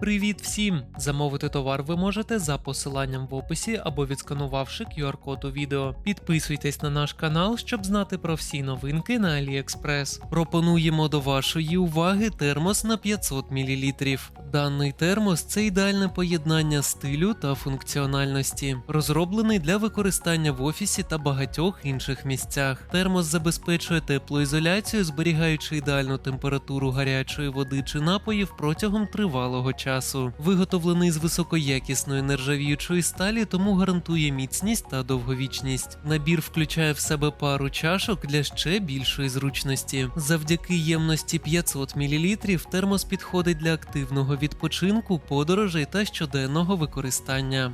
Привіт всім! Замовити товар ви можете за посиланням в описі або відсканувавши QR-код у відео. Підписуйтесь на наш канал, щоб знати про всі новинки на AliExpress. Пропонуємо до вашої уваги термос на 500 мл. Даний термос це ідеальне поєднання стилю та функціональності, розроблений для використання в офісі та багатьох інших місцях. Термос забезпечує теплоізоляцію, зберігаючи ідеальну температуру гарячої води чи напоїв протягом тривалого часу. Виготовлений з високоякісної нержавіючої сталі, тому гарантує міцність та довговічність. Набір включає в себе пару чашок для ще більшої зручності. Завдяки ємності 500 мл термос підходить для активного відпочинку, подорожей та щоденного використання.